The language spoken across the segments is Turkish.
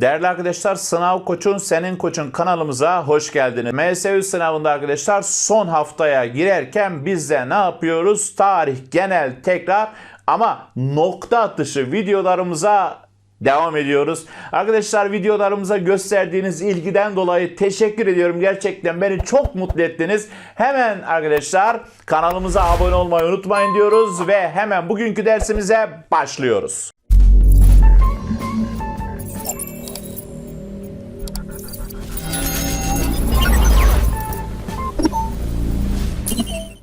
Değerli arkadaşlar Sınav Koç'un Senin Koç'un kanalımıza hoş geldiniz. MSU sınavında arkadaşlar son haftaya girerken biz de ne yapıyoruz? Tarih genel tekrar ama nokta atışı videolarımıza devam ediyoruz. Arkadaşlar videolarımıza gösterdiğiniz ilgiden dolayı teşekkür ediyorum. Gerçekten beni çok mutlu ettiniz. Hemen arkadaşlar kanalımıza abone olmayı unutmayın diyoruz ve hemen bugünkü dersimize başlıyoruz.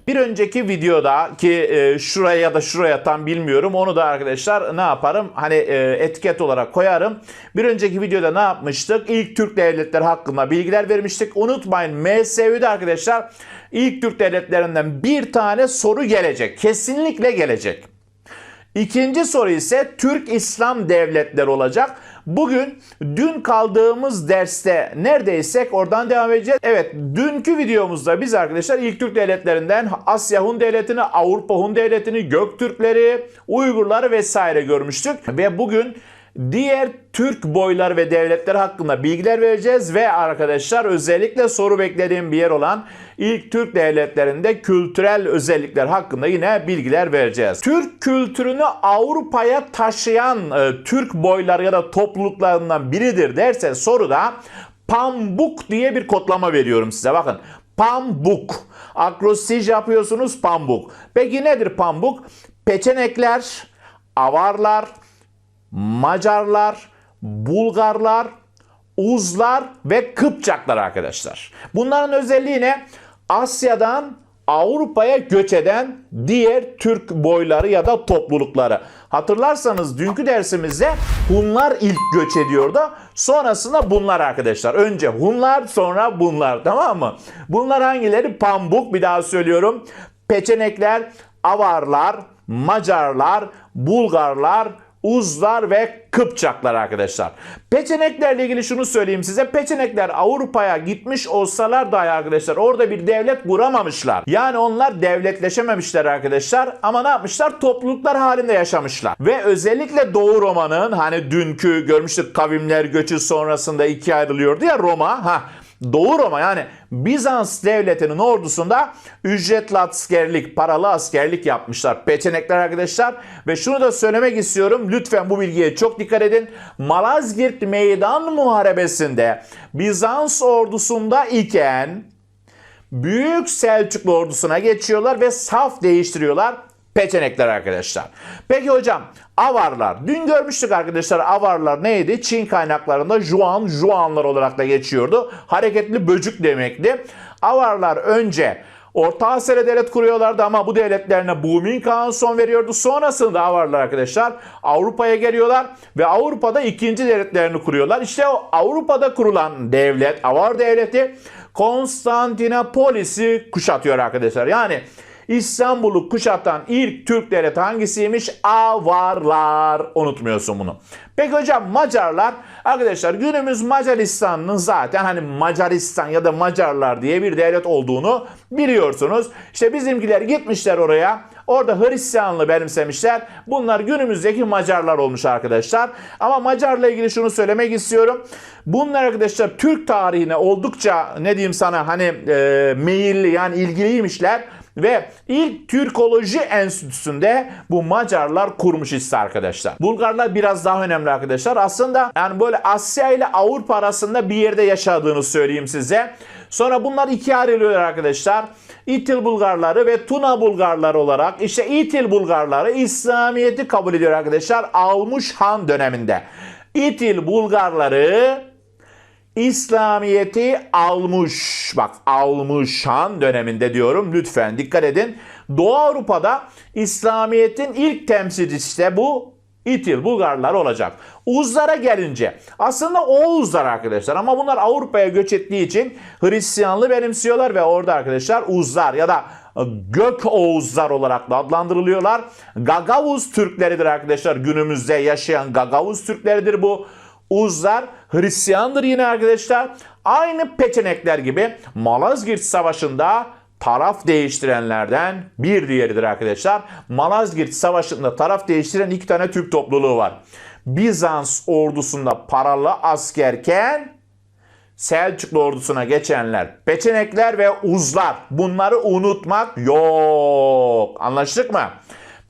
Bir önceki videoda ki e, şuraya ya da şuraya tam bilmiyorum onu da arkadaşlar ne yaparım hani e, etiket olarak koyarım. Bir önceki videoda ne yapmıştık? İlk Türk devletleri hakkında bilgiler vermiştik. Unutmayın MSÜ'de arkadaşlar ilk Türk devletlerinden bir tane soru gelecek. Kesinlikle gelecek. İkinci soru ise Türk İslam devletleri olacak. Bugün dün kaldığımız derste neredeysek oradan devam edeceğiz. Evet dünkü videomuzda biz arkadaşlar ilk Türk devletlerinden Asya Hun devletini, Avrupa Hun devletini, Göktürkleri, Uygurları vesaire görmüştük. Ve bugün diğer Türk boylar ve devletleri hakkında bilgiler vereceğiz ve arkadaşlar özellikle soru beklediğim bir yer olan ilk Türk devletlerinde kültürel özellikler hakkında yine bilgiler vereceğiz. Türk kültürünü Avrupa'ya taşıyan e, Türk boyları ya da topluluklarından biridir derse soruda Pambuk diye bir kodlama veriyorum size. Bakın Pambuk. Akrostij yapıyorsunuz Pambuk. Peki nedir Pambuk? Peçenekler, avarlar, Macarlar, Bulgarlar, Uzlar ve Kıpçaklar arkadaşlar. Bunların özelliği ne? Asya'dan Avrupa'ya göç eden diğer Türk boyları ya da toplulukları. Hatırlarsanız dünkü dersimizde Hunlar ilk göç ediyordu. Sonrasında bunlar arkadaşlar. Önce Hunlar sonra bunlar tamam mı? Bunlar hangileri? Pambuk bir daha söylüyorum. Peçenekler, Avarlar, Macarlar, Bulgarlar, Uzlar ve Kıpçaklar arkadaşlar. Peçeneklerle ilgili şunu söyleyeyim size. Peçenekler Avrupa'ya gitmiş olsalar dahi arkadaşlar orada bir devlet kuramamışlar. Yani onlar devletleşememişler arkadaşlar. Ama ne yapmışlar? Topluluklar halinde yaşamışlar. Ve özellikle Doğu Roma'nın hani dünkü görmüştük kavimler göçü sonrasında ikiye ayrılıyordu ya Roma. Ha Doğu Roma yani Bizans devletinin ordusunda ücretli askerlik, paralı askerlik yapmışlar. Peçenekler arkadaşlar. Ve şunu da söylemek istiyorum. Lütfen bu bilgiye çok dikkat edin. Malazgirt Meydan Muharebesi'nde Bizans ordusunda iken Büyük Selçuklu ordusuna geçiyorlar ve saf değiştiriyorlar. Peçenekler arkadaşlar. Peki hocam Avarlar. Dün görmüştük arkadaşlar Avarlar neydi? Çin kaynaklarında Juan, Juanlar olarak da geçiyordu. Hareketli böcük demekti. Avarlar önce Orta Asya'da devlet kuruyorlardı ama bu devletlerine Bumin Kağan son veriyordu. Sonrasında Avarlar arkadaşlar Avrupa'ya geliyorlar ve Avrupa'da ikinci devletlerini kuruyorlar. İşte o Avrupa'da kurulan devlet, Avar devleti Konstantinopolis'i kuşatıyor arkadaşlar. Yani İstanbul'u kuşatan ilk Türk devleti hangisiymiş? Avarlar. Unutmuyorsun bunu. Peki hocam Macarlar arkadaşlar günümüz Macaristan'ın zaten hani Macaristan ya da Macarlar diye bir devlet olduğunu biliyorsunuz. İşte bizimkiler gitmişler oraya. Orada Hristiyanlığı benimsemişler. Bunlar günümüzdeki Macarlar olmuş arkadaşlar. Ama Macarla ilgili şunu söylemek istiyorum. Bunlar arkadaşlar Türk tarihine oldukça ne diyeyim sana hani e, meyilli yani ilgiliymişler. Ve ilk Türkoloji Enstitüsü'nde bu Macarlar kurmuş işte arkadaşlar. Bulgarlar biraz daha önemli arkadaşlar. Aslında yani böyle Asya ile Avrupa arasında bir yerde yaşadığını söyleyeyim size. Sonra bunlar ikiye ayrılıyor arkadaşlar. İtil Bulgarları ve Tuna Bulgarları olarak işte İtil Bulgarları İslamiyet'i kabul ediyor arkadaşlar Almış Han döneminde. İtil Bulgarları İslamiyet'i almış. Bak almış Han döneminde diyorum. Lütfen dikkat edin. Doğu Avrupa'da İslamiyet'in ilk temsilcisi de bu İtil Bulgarlar olacak. Uzlara gelince aslında Oğuzlar arkadaşlar ama bunlar Avrupa'ya göç ettiği için Hristiyanlığı benimsiyorlar ve orada arkadaşlar Uzlar ya da Gök Oğuzlar olarak da adlandırılıyorlar. Gagavuz Türkleridir arkadaşlar. Günümüzde yaşayan Gagavuz Türkleridir bu. Uzlar Hristiyandır yine arkadaşlar. Aynı peçenekler gibi Malazgirt Savaşı'nda taraf değiştirenlerden bir diğeridir arkadaşlar. Malazgirt Savaşı'nda taraf değiştiren iki tane Türk topluluğu var. Bizans ordusunda paralı askerken Selçuklu ordusuna geçenler, peçenekler ve uzlar. Bunları unutmak yok. Anlaştık mı?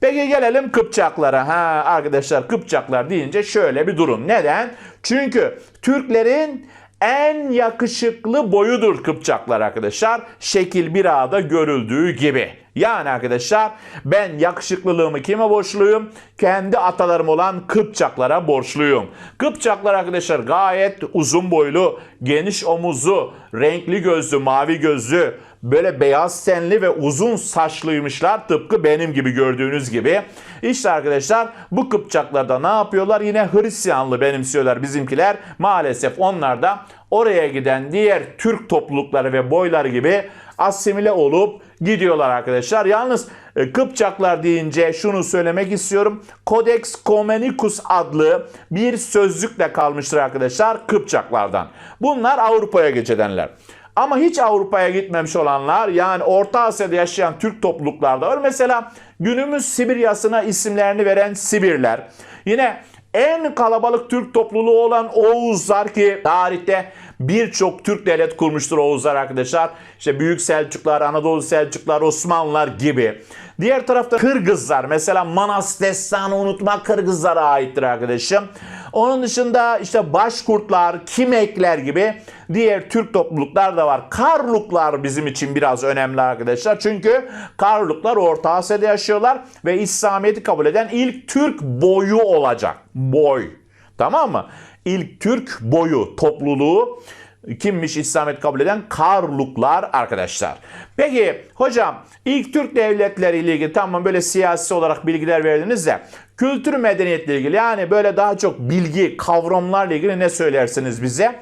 Peki gelelim Kıpçaklara. Ha arkadaşlar Kıpçaklar deyince şöyle bir durum. Neden? Çünkü Türklerin en yakışıklı boyudur Kıpçaklar arkadaşlar. Şekil bir ağda görüldüğü gibi. Yani arkadaşlar ben yakışıklılığımı kime borçluyum? Kendi atalarım olan Kıpçaklara borçluyum. Kıpçaklar arkadaşlar gayet uzun boylu, geniş omuzlu, renkli gözlü, mavi gözlü, böyle beyaz tenli ve uzun saçlıymışlar. Tıpkı benim gibi gördüğünüz gibi. İşte arkadaşlar bu Kıpçaklarda ne yapıyorlar? Yine Hristiyanlığı benimsiyorlar bizimkiler. Maalesef onlar da oraya giden diğer Türk toplulukları ve boyları gibi asimile olup gidiyorlar arkadaşlar. Yalnız e, Kıpçaklar deyince şunu söylemek istiyorum. Codex Comenius adlı bir sözlükle kalmıştır arkadaşlar Kıpçaklardan. Bunlar Avrupa'ya göç edenler. Ama hiç Avrupa'ya gitmemiş olanlar yani Orta Asya'da yaşayan Türk topluluklarda var. Mesela günümüz Sibiryasına isimlerini veren Sibirler. Yine en kalabalık Türk topluluğu olan Oğuzlar ki tarihte birçok Türk devlet kurmuştur Oğuzlar arkadaşlar. İşte Büyük Selçuklar, Anadolu Selçuklar, Osmanlılar gibi. Diğer tarafta Kırgızlar. Mesela Manas Destanı unutmak Kırgızlara aittir arkadaşım. Onun dışında işte Başkurtlar, Kimekler gibi diğer Türk topluluklar da var. Karluklar bizim için biraz önemli arkadaşlar. Çünkü Karluklar Orta Asya'da yaşıyorlar ve İslamiyet'i kabul eden ilk Türk boyu olacak. Boy. Tamam mı? İlk Türk boyu topluluğu kimmiş İslamiyet kabul eden? Karluklar arkadaşlar. Peki hocam ilk Türk devletleri ile ilgili tamam böyle siyasi olarak bilgiler verdiniz de kültür medeniyetle ilgili yani böyle daha çok bilgi kavramlarla ilgili ne söylersiniz bize?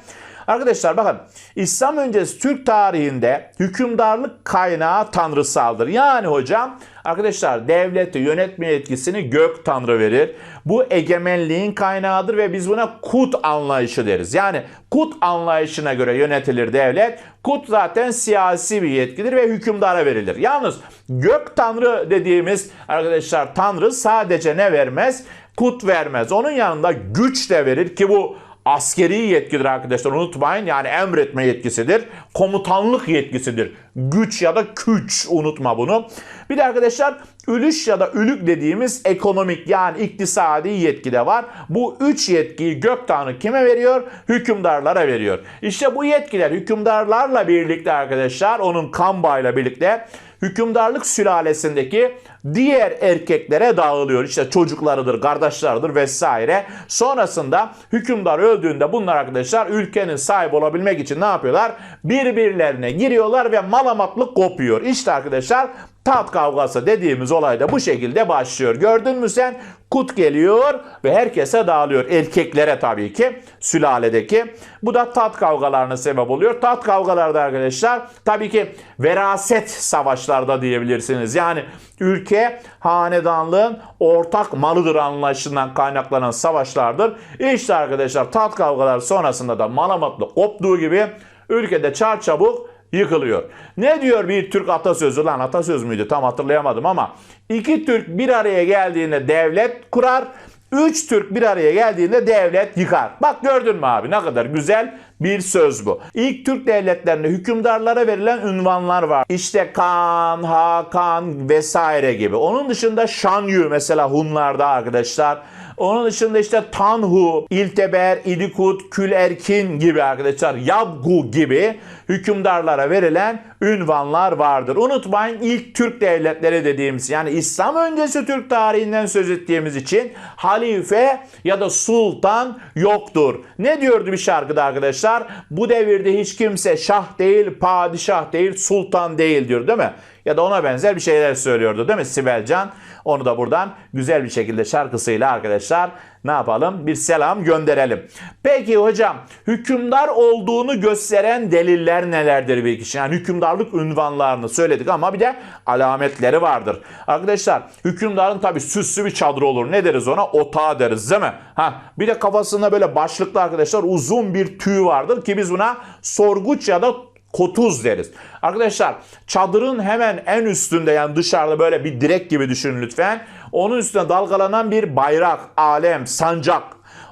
Arkadaşlar bakın İslam öncesi Türk tarihinde hükümdarlık kaynağı tanrısaldır. Yani hocam arkadaşlar devleti yönetme yetkisini gök tanrı verir. Bu egemenliğin kaynağıdır ve biz buna kut anlayışı deriz. Yani kut anlayışına göre yönetilir devlet. Kut zaten siyasi bir yetkidir ve hükümdara verilir. Yalnız gök tanrı dediğimiz arkadaşlar tanrı sadece ne vermez? Kut vermez. Onun yanında güç de verir ki bu askeri yetkidir arkadaşlar unutmayın. Yani emretme yetkisidir. Komutanlık yetkisidir. Güç ya da güç unutma bunu. Bir de arkadaşlar ülüş ya da ülük dediğimiz ekonomik yani iktisadi yetki de var. Bu üç yetkiyi gök tanrı kime veriyor? Hükümdarlara veriyor. İşte bu yetkiler hükümdarlarla birlikte arkadaşlar onun kambayla birlikte hükümdarlık sülalesindeki diğer erkeklere dağılıyor. İşte çocuklarıdır, kardeşleridir vesaire. Sonrasında hükümdar öldüğünde bunlar arkadaşlar ülkenin sahibi olabilmek için ne yapıyorlar? Birbirlerine giriyorlar ve malamatlık kopuyor. İşte arkadaşlar tat kavgası dediğimiz olay da bu şekilde başlıyor. Gördün mü sen? Kut geliyor ve herkese dağılıyor. Erkeklere tabii ki sülaledeki. Bu da tat kavgalarına sebep oluyor. Tat kavgalarda arkadaşlar tabii ki veraset savaşlarda diyebilirsiniz. Yani ülke hanedanlığın ortak malıdır anlayışından kaynaklanan savaşlardır. İşte arkadaşlar tat kavgalar sonrasında da malamatlı koptuğu gibi ülkede çarçabuk yıkılıyor. Ne diyor bir Türk atasözü lan atasöz müydü tam hatırlayamadım ama iki Türk bir araya geldiğinde devlet kurar. Üç Türk bir araya geldiğinde devlet yıkar. Bak gördün mü abi ne kadar güzel bir söz bu. İlk Türk devletlerinde hükümdarlara verilen ünvanlar var. İşte Kan, Hakan vesaire gibi. Onun dışında Şanyu mesela Hunlarda arkadaşlar. Onun dışında işte Tanhu, İlteber, İlikut, Külerkin gibi arkadaşlar, Yabgu gibi hükümdarlara verilen ünvanlar vardır. Unutmayın ilk Türk devletleri dediğimiz yani İslam öncesi Türk tarihinden söz ettiğimiz için halife ya da sultan yoktur. Ne diyordu bir şarkıda arkadaşlar? Bu devirde hiç kimse şah değil, padişah değil, sultan değil diyor değil mi? Ya da ona benzer bir şeyler söylüyordu değil mi Sibel Can? Onu da buradan güzel bir şekilde şarkısıyla arkadaşlar ne yapalım? Bir selam gönderelim. Peki hocam hükümdar olduğunu gösteren deliller nelerdir bir kişi? Yani hükümdarlık ünvanlarını söyledik ama bir de alametleri vardır. Arkadaşlar hükümdarın tabi süslü bir çadırı olur. Ne deriz ona? Otağı deriz değil mi? Ha, bir de kafasında böyle başlıklı arkadaşlar uzun bir tüy vardır ki biz buna sorguç ya da kotuz deriz. Arkadaşlar çadırın hemen en üstünde yani dışarıda böyle bir direk gibi düşünün lütfen. Onun üstüne dalgalanan bir bayrak, alem, sancak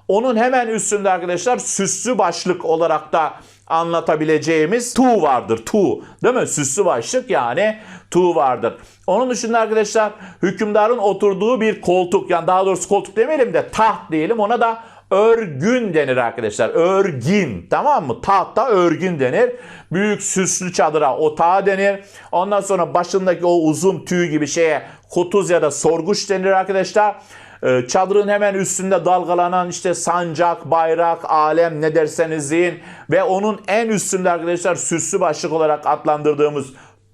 Onun hemen üstünde arkadaşlar süslü başlık olarak da anlatabileceğimiz tu vardır. Tu değil mi? Süslü başlık yani tu vardır. Onun dışında arkadaşlar hükümdarın oturduğu bir koltuk yani daha doğrusu koltuk demeyelim de taht diyelim ona da örgün denir arkadaşlar. Örgün tamam mı? Tahta örgün denir. Büyük süslü çadıra otağı denir. Ondan sonra başındaki o uzun tüy gibi şeye kutuz ya da sorguç denir arkadaşlar. Ee, Çadırın hemen üstünde dalgalanan işte sancak, bayrak, alem ne derseniz deyin ve onun en üstünde arkadaşlar süslü başlık olarak adlandırdığımız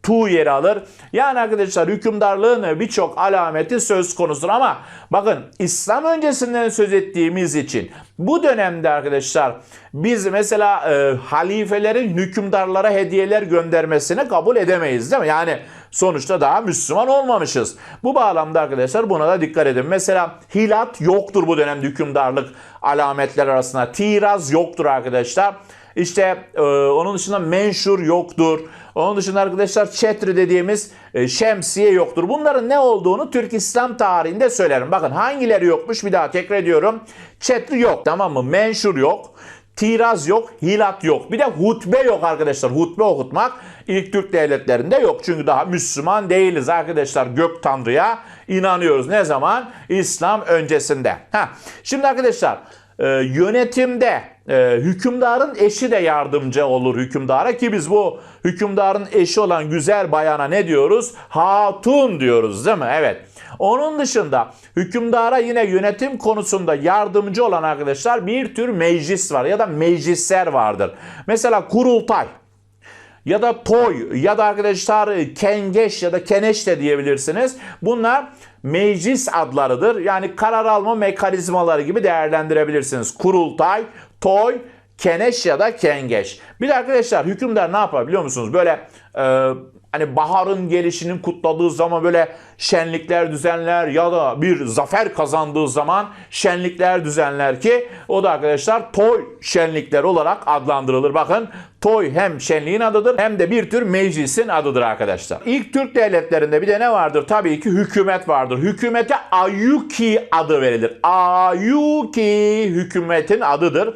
tu yeri alır. Yani arkadaşlar hükümdarlığın birçok alameti söz konusudur ama bakın İslam öncesinden söz ettiğimiz için bu dönemde arkadaşlar biz mesela e, halifelerin hükümdarlara hediyeler göndermesini kabul edemeyiz değil mi? Yani sonuçta daha Müslüman olmamışız. Bu bağlamda arkadaşlar buna da dikkat edin. Mesela hilat yoktur bu dönemde hükümdarlık alametler arasında. Tiraz yoktur arkadaşlar. İşte e, onun dışında menşur yoktur. Onun dışında arkadaşlar çetri dediğimiz e, şemsiye yoktur. Bunların ne olduğunu Türk İslam tarihinde söylerim. Bakın hangileri yokmuş bir daha tekrar ediyorum. Çetri yok tamam mı? Menşur yok. Tiraz yok, hilat yok. Bir de hutbe yok arkadaşlar. Hutbe okutmak ilk Türk devletlerinde yok. Çünkü daha Müslüman değiliz arkadaşlar. Gök Tanrı'ya inanıyoruz. Ne zaman? İslam öncesinde. Ha. Şimdi arkadaşlar e, yönetimde e, hükümdarın eşi de yardımcı olur hükümdara ki biz bu hükümdarın eşi olan güzel bayana ne diyoruz? Hatun diyoruz değil mi? Evet. Onun dışında hükümdara yine yönetim konusunda yardımcı olan arkadaşlar bir tür meclis var ya da meclisler vardır. Mesela kurultay ya da toy ya da arkadaşlar kengeş ya da keneş de diyebilirsiniz. Bunlar meclis adlarıdır. Yani karar alma mekanizmaları gibi değerlendirebilirsiniz. Kurultay, toy, keneş ya da kengeş. Bir de arkadaşlar hükümdar ne yapar biliyor musunuz? Böyle e, hani baharın gelişinin kutladığı zaman böyle şenlikler düzenler ya da bir zafer kazandığı zaman şenlikler düzenler ki o da arkadaşlar toy şenlikler olarak adlandırılır. Bakın toy hem şenliğin adıdır hem de bir tür meclisin adıdır arkadaşlar. İlk Türk devletlerinde bir de ne vardır? Tabii ki hükümet vardır. Hükümete Ayuki adı verilir. Ayuki hükümetin adıdır.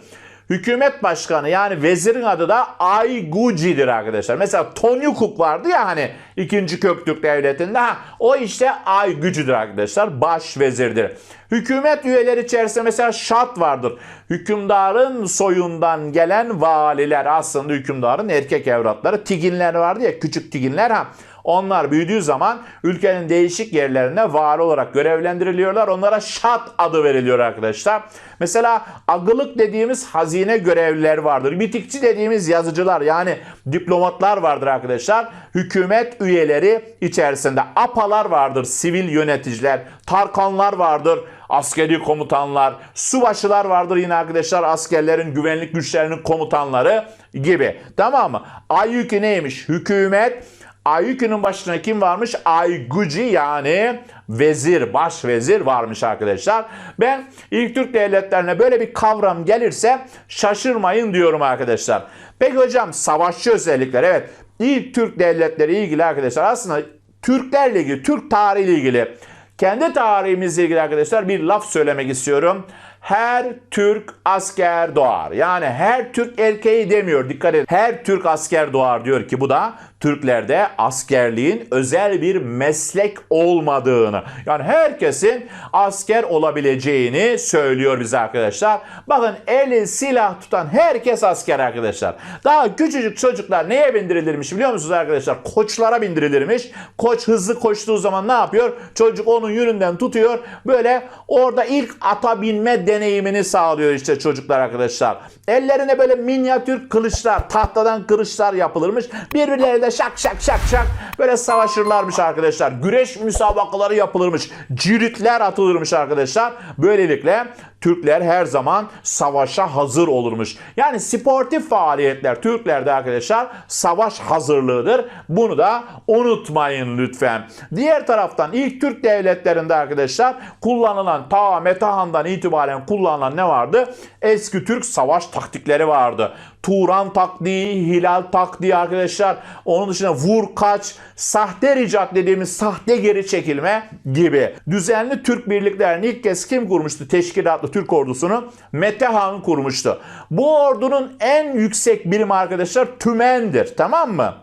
Hükümet başkanı yani vezirin adı da Ayguci'dir arkadaşlar. Mesela Tonyukuk vardı ya hani ikinci Köktürk devletinde. Ha, o işte Aygücü'dür arkadaşlar. Baş vezirdir. Hükümet üyeleri içerisinde mesela şat vardır. Hükümdarın soyundan gelen valiler aslında hükümdarın erkek evlatları. Tiginler vardı ya küçük tiginler ha. Onlar büyüdüğü zaman ülkenin değişik yerlerine vali olarak görevlendiriliyorlar. Onlara şat adı veriliyor arkadaşlar. Mesela agılık dediğimiz hazine görevliler vardır. Bitikçi dediğimiz yazıcılar yani diplomatlar vardır arkadaşlar. Hükümet üyeleri içerisinde apalar vardır. Sivil yöneticiler, tarkanlar vardır askeri komutanlar, subaşılar vardır yine arkadaşlar askerlerin güvenlik güçlerinin komutanları gibi. Tamam mı? Ayyuki neymiş? Hükümet Ayyuki'nin başına kim varmış? Ayguci yani vezir, baş vezir varmış arkadaşlar. Ben ilk Türk devletlerine böyle bir kavram gelirse şaşırmayın diyorum arkadaşlar. Peki hocam savaşçı özellikler evet ilk Türk devletleri ilgili arkadaşlar aslında Türklerle ilgili, Türk tarihiyle ilgili kendi tarihimizle ilgili arkadaşlar bir laf söylemek istiyorum. Her Türk asker doğar. Yani her Türk erkeği demiyor. Dikkat edin. Her Türk asker doğar diyor ki bu da Türklerde askerliğin özel bir meslek olmadığını. Yani herkesin asker olabileceğini söylüyor bize arkadaşlar. Bakın eli silah tutan herkes asker arkadaşlar. Daha küçücük çocuklar neye bindirilirmiş biliyor musunuz arkadaşlar? Koçlara bindirilirmiş. Koç hızlı koştuğu zaman ne yapıyor? Çocuk onun yönünden tutuyor. Böyle orada ilk ata binme deneyimini sağlıyor işte çocuklar arkadaşlar. Ellerine böyle minyatür kılıçlar, tahtadan kılıçlar yapılırmış. Birbirleriyle şak şak şak şak böyle savaşırlarmış arkadaşlar. Güreş müsabakaları yapılırmış. Ciritler atılırmış arkadaşlar. Böylelikle Türkler her zaman savaşa hazır olurmuş. Yani sportif faaliyetler Türklerde arkadaşlar savaş hazırlığıdır. Bunu da unutmayın lütfen. Diğer taraftan ilk Türk devletlerinde arkadaşlar kullanılan ta Metahan'dan itibaren kullanılan ne vardı? Eski Türk savaş taktikleri vardı. Turan taktiği, hilal taktiği arkadaşlar. Onun dışında vur kaç, sahte ricat dediğimiz sahte geri çekilme gibi. Düzenli Türk birliklerini ilk kez kim kurmuştu? Teşkilatlı Türk ordusunu Mete Han kurmuştu. Bu ordunun en yüksek birimi arkadaşlar tümendir. Tamam mı?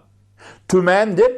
Tümendir.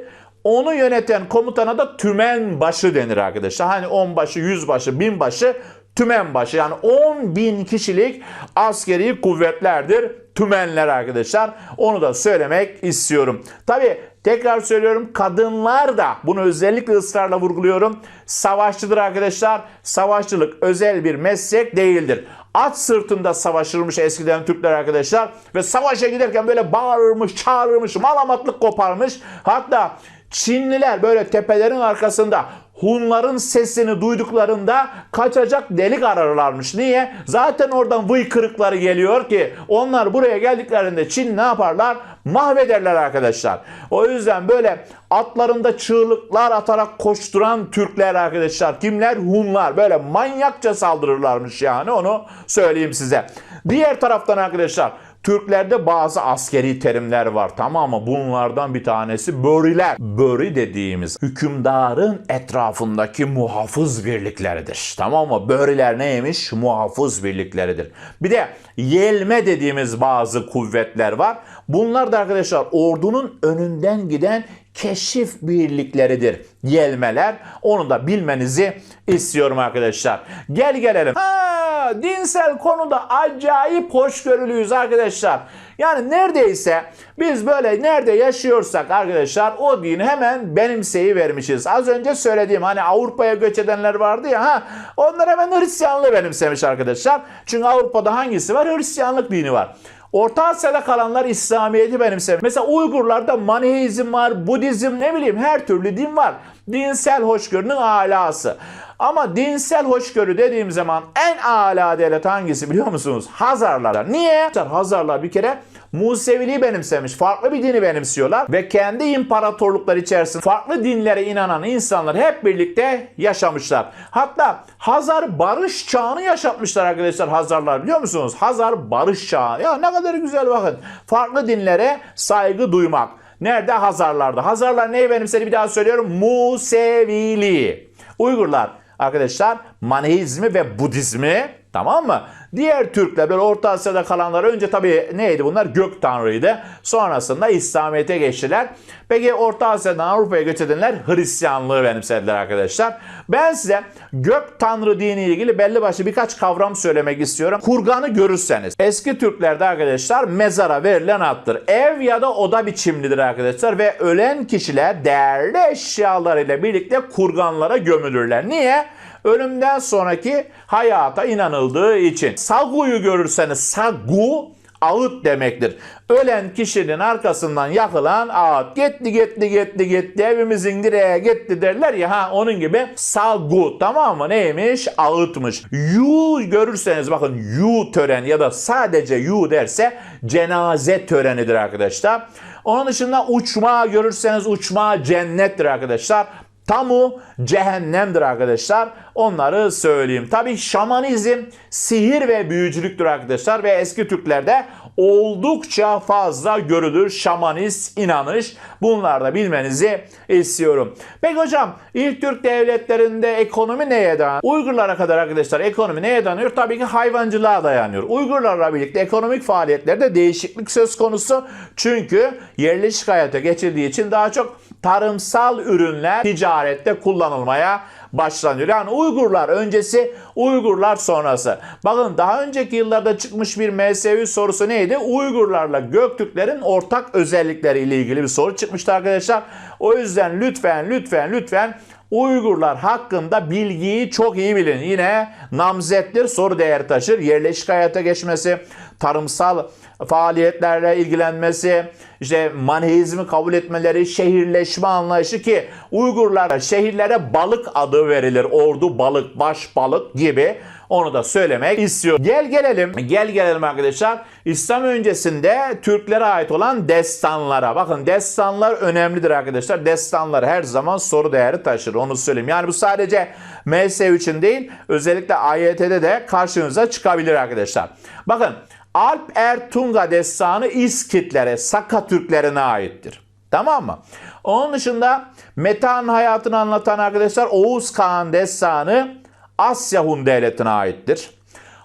Onu yöneten komutana da tümen başı denir arkadaşlar. Hani onbaşı, yüzbaşı, binbaşı, tümen başı. Yani 10 bin kişilik askeri kuvvetlerdir tümenler arkadaşlar. Onu da söylemek istiyorum. Tabi tekrar söylüyorum kadınlar da bunu özellikle ısrarla vurguluyorum. Savaşçıdır arkadaşlar. Savaşçılık özel bir meslek değildir. At sırtında savaşırmış eskiden Türkler arkadaşlar. Ve savaşa giderken böyle bağırmış, çağırmış, malamatlık koparmış. Hatta Çinliler böyle tepelerin arkasında Hunların sesini duyduklarında kaçacak delik ararlarmış. Niye? Zaten oradan vıy kırıkları geliyor ki onlar buraya geldiklerinde Çin ne yaparlar? Mahvederler arkadaşlar. O yüzden böyle atlarında çığlıklar atarak koşturan Türkler arkadaşlar. Kimler? Hunlar. Böyle manyakça saldırırlarmış yani onu söyleyeyim size. Diğer taraftan arkadaşlar Türklerde bazı askeri terimler var tamam mı? Bunlardan bir tanesi böriler. Böri dediğimiz hükümdarın etrafındaki muhafız birlikleridir. Tamam mı? Böriler neymiş? Muhafız birlikleridir. Bir de yelme dediğimiz bazı kuvvetler var. Bunlar da arkadaşlar ordunun önünden giden keşif birlikleridir. Yelmeler. Onu da bilmenizi istiyorum arkadaşlar. Gel gelelim. Ha, dinsel konuda acayip hoşgörülüyüz arkadaşlar. Yani neredeyse biz böyle nerede yaşıyorsak arkadaşlar o dini hemen benimseyi vermişiz. Az önce söylediğim hani Avrupa'ya göç edenler vardı ya ha onlar hemen Hristiyanlığı benimsemiş arkadaşlar. Çünkü Avrupa'da hangisi var? Hristiyanlık dini var. Orta Asya'da kalanlar İslamiyet'i benimsemiş. Mesela Uygurlarda Maniheizm var, Budizm ne bileyim her türlü din var. Dinsel hoşgörünün alası. Ama dinsel hoşgörü dediğim zaman en ala devlet hangisi biliyor musunuz? Hazarlar. Niye? Hazarlar bir kere Museviliği benimsemiş. Farklı bir dini benimsiyorlar. Ve kendi imparatorluklar içerisinde farklı dinlere inanan insanlar hep birlikte yaşamışlar. Hatta Hazar barış çağını yaşatmışlar arkadaşlar Hazarlar biliyor musunuz? Hazar barış çağı. Ya ne kadar güzel bakın. Farklı dinlere saygı duymak. Nerede? Hazarlarda. Hazarlar neyi benimsedi bir daha söylüyorum. Museviliği. Uygurlar arkadaşlar Maneizmi ve Budizmi tamam mı? Diğer Türkler böyle Orta Asya'da kalanlar önce tabii neydi bunlar? Gök tanrıydı. Sonrasında İslamiyet'e geçtiler. Peki Orta Asya'dan Avrupa'ya göç edenler Hristiyanlığı benimsediler arkadaşlar. Ben size gök tanrı dini ile ilgili belli başlı birkaç kavram söylemek istiyorum. Kurganı görürseniz eski Türklerde arkadaşlar mezara verilen attır. Ev ya da oda biçimlidir arkadaşlar ve ölen kişiler değerli eşyalarıyla birlikte kurganlara gömülürler. Niye? Ölümden sonraki hayata inanıldığı için. Sagu'yu görürseniz sagu ağıt demektir. Ölen kişinin arkasından yakılan ağıt. Gitti gitti gitti gitti evimizin direğe gitti derler ya ha onun gibi sagu tamam mı neymiş ağıtmış. Yu görürseniz bakın yu tören ya da sadece yu derse cenaze törenidir arkadaşlar. Onun dışında uçma görürseniz uçma cennettir arkadaşlar. Tamu cehennemdir arkadaşlar. Onları söyleyeyim. Tabi şamanizm sihir ve büyücülüktür arkadaşlar ve eski Türklerde oldukça fazla görülür şamanist inanış. Bunları da bilmenizi istiyorum. Peki hocam ilk Türk devletlerinde ekonomi neye dayanıyor? Uygurlara kadar arkadaşlar ekonomi neye dayanıyor? Tabii ki hayvancılığa dayanıyor. Uygurlarla birlikte ekonomik faaliyetlerde değişiklik söz konusu. Çünkü yerleşik hayata geçildiği için daha çok tarımsal ürünler ticarette kullanılmaya başlanıyor. Yani Uygurlar öncesi, Uygurlar sonrası. Bakın daha önceki yıllarda çıkmış bir MSV sorusu neydi? Uygurlarla Göktürklerin ortak özellikleri ile ilgili bir soru çıkmıştı arkadaşlar. O yüzden lütfen lütfen lütfen Uygurlar hakkında bilgiyi çok iyi bilin. Yine namzettir, soru değeri taşır. Yerleşik hayata geçmesi, tarımsal faaliyetlerle ilgilenmesi, işte manheizmi kabul etmeleri, şehirleşme anlayışı ki Uygurlar şehirlere balık adı verilir. Ordu balık, baş balık gibi. Onu da söylemek istiyorum. Gel gelelim, gel gelelim arkadaşlar. İslam öncesinde Türklere ait olan destanlara. Bakın destanlar önemlidir arkadaşlar. Destanlar her zaman soru değeri taşır. Onu söyleyeyim. Yani bu sadece MS için değil, özellikle AYT'de de karşınıza çıkabilir arkadaşlar. Bakın Alp Ertunga destanı İskitlere, Saka Türklerine aittir. Tamam mı? Onun dışında Metehan'ın hayatını anlatan arkadaşlar Oğuz Kağan destanı Asya Hun devletine aittir.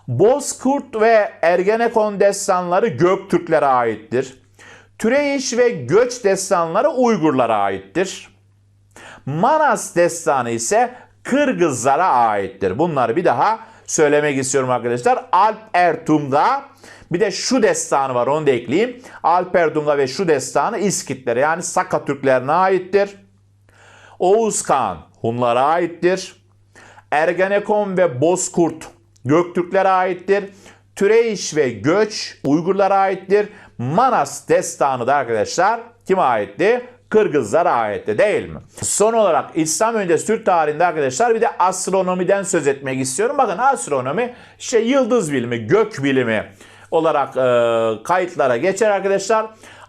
Bozkurt ve Ergenekon destanları Göktürklere aittir. Türeyiş ve Göç destanları Uygurlara aittir. Manas destanı ise Kırgızlara aittir. Bunları bir daha söylemek istiyorum arkadaşlar. Alp Ertuğrul'a bir de şu destanı var onu da ekleyeyim. Alp Ertuğrul'a ve şu destanı İskitlere yani Saka Türklerine aittir. Oğuz Kağan Hunlara aittir. Ergenekon ve Bozkurt Göktürklere aittir. Türeyiş ve Göç Uygurlara aittir. Manas destanı da arkadaşlar kime aitti? Kırgızlara aitti değil mi? Son olarak İslam öncesi Türk tarihinde arkadaşlar bir de astronomiden söz etmek istiyorum. Bakın astronomi işte yıldız bilimi, gök bilimi olarak e, kayıtlara geçer arkadaşlar.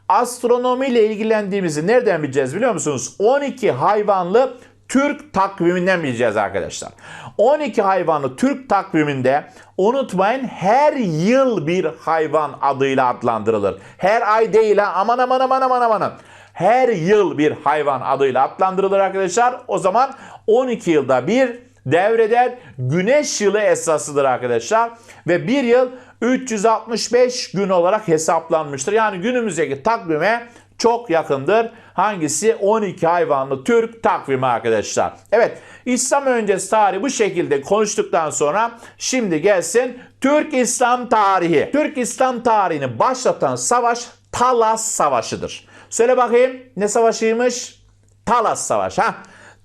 Astronomi ile ilgilendiğimizi nereden bileceğiz biliyor musunuz? 12 hayvanlı Türk takviminden bileceğiz arkadaşlar. 12 hayvanlı Türk takviminde unutmayın her yıl bir hayvan adıyla adlandırılır. Her ay değil ha aman aman aman aman aman. Her yıl bir hayvan adıyla adlandırılır arkadaşlar. O zaman 12 yılda bir devreder güneş yılı esasıdır arkadaşlar. Ve bir yıl 365 gün olarak hesaplanmıştır. Yani günümüzdeki takvime çok yakındır. Hangisi? 12 hayvanlı Türk takvimi arkadaşlar. Evet İslam öncesi tarihi bu şekilde konuştuktan sonra şimdi gelsin Türk İslam tarihi. Türk İslam tarihini başlatan savaş Talas Savaşı'dır. Söyle bakayım ne savaşıymış? Talas Savaşı. Ha?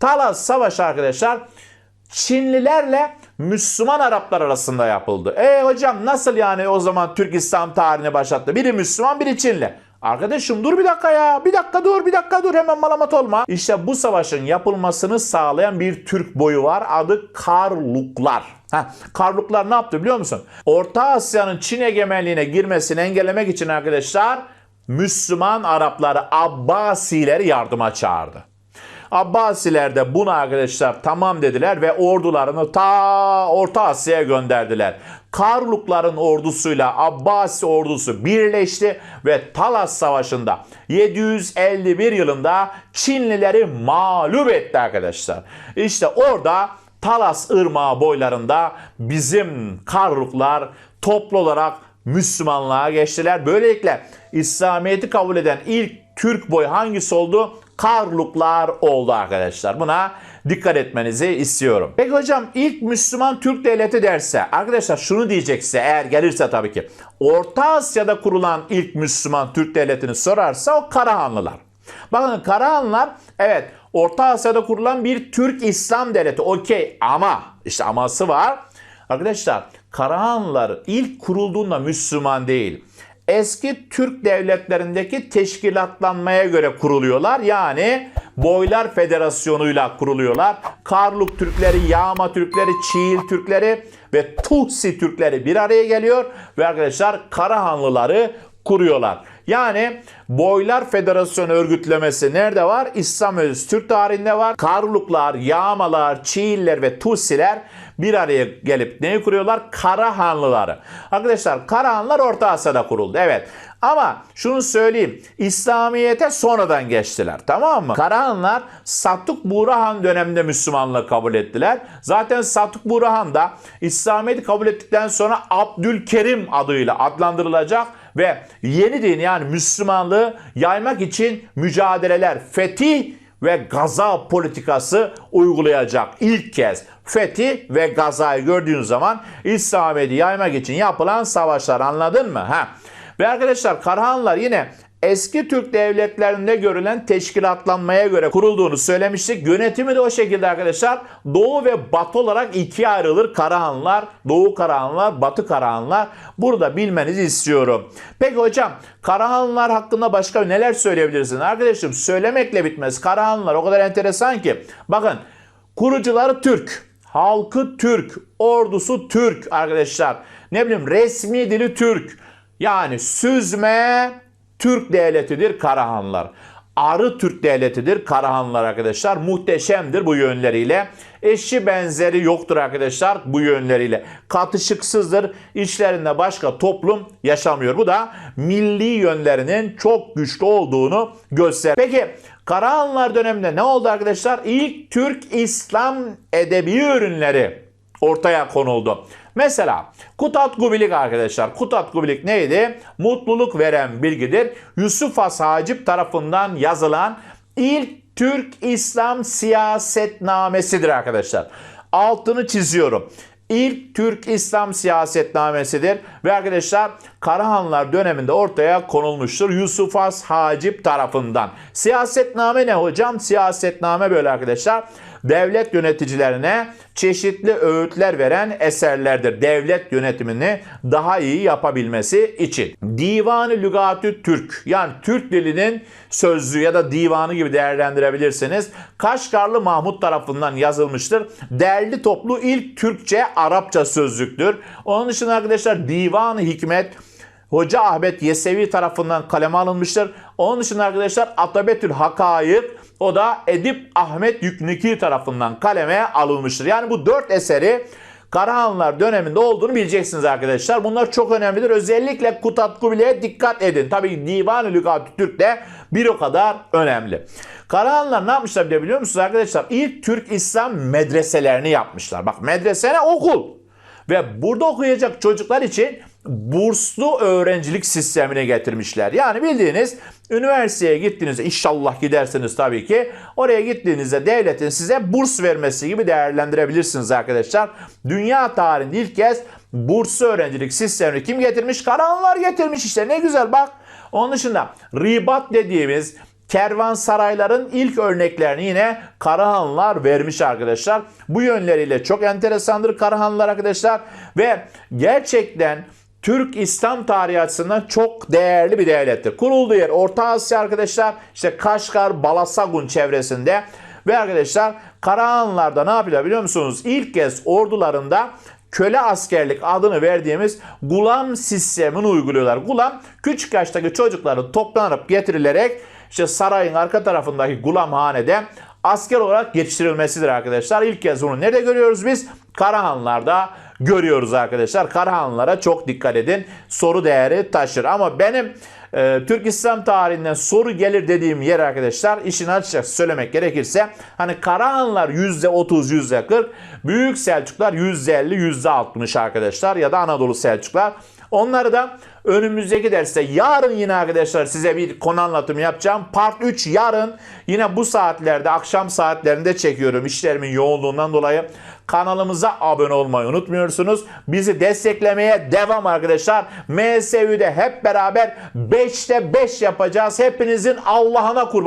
Talas Savaşı arkadaşlar Çinlilerle Müslüman Araplar arasında yapıldı. E hocam nasıl yani o zaman Türk İslam tarihini başlattı? Biri Müslüman biri Çinli. Arkadaşım dur bir dakika ya. Bir dakika dur bir dakika dur hemen malamat olma. İşte bu savaşın yapılmasını sağlayan bir Türk boyu var. Adı Karluklar. Heh, Karluklar ne yaptı biliyor musun? Orta Asya'nın Çin egemenliğine girmesini engellemek için arkadaşlar Müslüman Arapları Abbasileri yardıma çağırdı. Abbasiler de buna arkadaşlar tamam dediler ve ordularını ta Orta Asya'ya gönderdiler. Karlukların ordusuyla Abbasi ordusu birleşti ve Talas Savaşı'nda 751 yılında Çinlileri mağlup etti arkadaşlar. İşte orada Talas Irmağı boylarında bizim Karluklar toplu olarak Müslümanlığa geçtiler. Böylelikle İslamiyet'i kabul eden ilk Türk boy hangisi oldu? Karluklar oldu arkadaşlar. Buna dikkat etmenizi istiyorum. Peki hocam ilk Müslüman Türk devleti derse arkadaşlar şunu diyecekse eğer gelirse tabii ki Orta Asya'da kurulan ilk Müslüman Türk devletini sorarsa o Karahanlılar. Bakın Karahanlılar evet Orta Asya'da kurulan bir Türk İslam devleti okey ama işte aması var. Arkadaşlar Karahanlılar ilk kurulduğunda Müslüman değil eski Türk devletlerindeki teşkilatlanmaya göre kuruluyorlar. Yani Boylar Federasyonu'yla kuruluyorlar. Karluk Türkleri, Yağma Türkleri, Çiğil Türkleri ve Tuhsi Türkleri bir araya geliyor ve arkadaşlar Karahanlıları kuruyorlar. Yani Boylar Federasyonu örgütlemesi nerede var? İslam Özü Türk tarihinde var. Karluklar, Yağmalar, Çiğiller ve Tusiler bir araya gelip neyi kuruyorlar? Karahanlıları. Arkadaşlar Karahanlılar Orta Asya'da kuruldu. Evet. Ama şunu söyleyeyim. İslamiyet'e sonradan geçtiler. Tamam mı? Karahanlılar Satuk Burahan döneminde Müslümanlığı kabul ettiler. Zaten Satuk Burahan da İslamiyet'i kabul ettikten sonra Abdülkerim adıyla adlandırılacak ve yeni din yani Müslümanlığı yaymak için mücadeleler, fetih ve gaza politikası uygulayacak ilk kez. Fethi ve gazayı gördüğün zaman İslamiyet'i yaymak için yapılan savaşlar anladın mı? Ha. Ve arkadaşlar Karahanlılar yine eski Türk devletlerinde görülen teşkilatlanmaya göre kurulduğunu söylemiştik. Yönetimi de o şekilde arkadaşlar. Doğu ve batı olarak ikiye ayrılır Karahanlılar. Doğu Karahanlılar, Batı Karahanlılar. Burada bilmenizi istiyorum. Peki hocam Karahanlılar hakkında başka neler söyleyebilirsin? Arkadaşım söylemekle bitmez. Karahanlılar o kadar enteresan ki. Bakın kurucuları Türk. Halkı Türk, ordusu Türk arkadaşlar. Ne bileyim resmi dili Türk. Yani süzme Türk devletidir Karahanlılar. Arı Türk devletidir Karahanlılar arkadaşlar. Muhteşemdir bu yönleriyle. Eşi benzeri yoktur arkadaşlar bu yönleriyle. Katışıksızdır. İçlerinde başka toplum yaşamıyor. Bu da milli yönlerinin çok güçlü olduğunu gösterir. Peki Karahanlılar döneminde ne oldu arkadaşlar? İlk Türk İslam edebi ürünleri ortaya konuldu. Mesela Kutat Gubilik arkadaşlar. Kutat Gubilik neydi? Mutluluk veren bilgidir. Yusuf Has Hacip tarafından yazılan ilk Türk İslam siyasetnamesidir arkadaşlar. Altını çiziyorum. İlk Türk İslam siyasetnamesidir ve arkadaşlar Karahanlar döneminde ortaya konulmuştur Yusuf Has Hacip tarafından. Siyasetname ne hocam? Siyasetname böyle arkadaşlar. Devlet yöneticilerine çeşitli öğütler veren eserlerdir. Devlet yönetimini daha iyi yapabilmesi için. Divanı Lügatü Türk yani Türk dilinin sözlüğü ya da divanı gibi değerlendirebilirsiniz. Kaşgarlı Mahmut tarafından yazılmıştır. Derli toplu ilk Türkçe Arapça sözlüktür. Onun dışında arkadaşlar Divanı Hikmet Hoca Ahmet Yesevi tarafından kaleme alınmıştır. Onun dışında arkadaşlar Atabetül Hakayık o da Edip Ahmet Yükniki tarafından kaleme alınmıştır. Yani bu dört eseri Karahanlılar döneminde olduğunu bileceksiniz arkadaşlar. Bunlar çok önemlidir. Özellikle Kutat Kubile'ye dikkat edin. Tabii Divan-ı Lügat-ı Türk de bir o kadar önemli. Karahanlılar ne yapmışlar bile biliyor musunuz arkadaşlar? İlk Türk İslam medreselerini yapmışlar. Bak medrese ne? Okul. Ve burada okuyacak çocuklar için burslu öğrencilik sistemine getirmişler. Yani bildiğiniz üniversiteye gittiğinizde inşallah gidersiniz tabii ki. Oraya gittiğinizde devletin size burs vermesi gibi değerlendirebilirsiniz arkadaşlar. Dünya tarihinde ilk kez burslu öğrencilik sistemini kim getirmiş? Karahanlar getirmiş işte ne güzel bak. Onun dışında ribat dediğimiz kervansarayların ilk örneklerini yine Karahanlılar vermiş arkadaşlar. Bu yönleriyle çok enteresandır Karahanlılar arkadaşlar ve gerçekten Türk İslam tarihi açısından çok değerli bir devlettir. Kurulduğu yer Orta Asya arkadaşlar. İşte Kaşgar, Balasagun çevresinde. Ve arkadaşlar Karahanlılar'da ne yapıyorlar biliyor musunuz? İlk kez ordularında köle askerlik adını verdiğimiz gulam sistemini uyguluyorlar. Gulam küçük yaştaki çocukların toplanıp getirilerek işte sarayın arka tarafındaki gulamhanede asker olarak yetiştirilmesidir arkadaşlar. İlk kez bunu nerede görüyoruz biz? Karahanlılar'da görüyoruz arkadaşlar. Karahanlılara çok dikkat edin. Soru değeri taşır. Ama benim e, Türk İslam tarihinden soru gelir dediğim yer arkadaşlar işin açıkçası söylemek gerekirse hani Karahanlılar %30 %40 Büyük Selçuklar %50 %60 arkadaşlar ya da Anadolu Selçuklar Onları da önümüzdeki derste yarın yine arkadaşlar size bir konu anlatımı yapacağım. Part 3 yarın yine bu saatlerde akşam saatlerinde çekiyorum işlerimin yoğunluğundan dolayı. Kanalımıza abone olmayı unutmuyorsunuz. Bizi desteklemeye devam arkadaşlar. MSÜ'de hep beraber 5'te 5 yapacağız. Hepinizin Allah'ına kurban.